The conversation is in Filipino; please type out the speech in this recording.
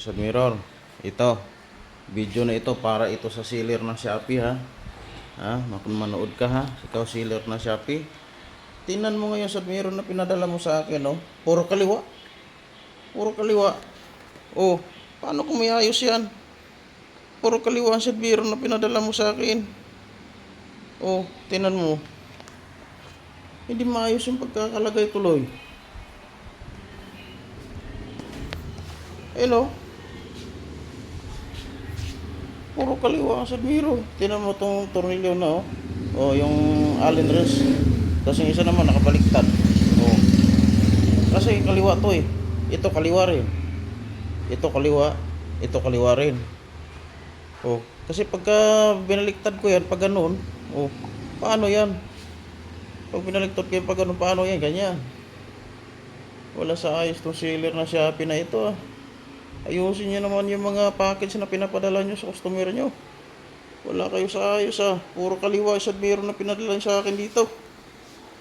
Isad mirror. Ito. Video na ito para ito sa seller ng Shopee ha. Ha? Manood ka ha. Ikaw seller ng Shopee. Tingnan mo ngayon sa mirror na pinadala mo sa akin, no? Puro kaliwa. Puro kaliwa. Oh, paano kung may ayos yan? Puro kaliwa sa mirror na pinadala mo sa akin. Oh, tingnan mo. Hindi maayos yung pagkakalagay tuloy. Hello? Puro kaliwa sa biro. Tinan mo tong tornilyo na oh. Oh, yung allen wrench. Tapos yung isa naman nakabaliktad. Oh. Kasi kaliwa to eh. Ito kaliwa rin. Ito kaliwa. Ito kaliwa rin. Oh. Kasi pagka binaliktad ko yan, pag ganun, oh, paano yan? Pag binaliktad ko yan, pag ganun, paano yan? Ganyan. Wala sa ayos tong seller na Shopee na ito ah. Ayusin niyo naman yung mga package na pinapadala niyo sa customer niyo. Wala kayo sa ayos ah. Puro kaliwa sa biro na pinadala sa akin dito.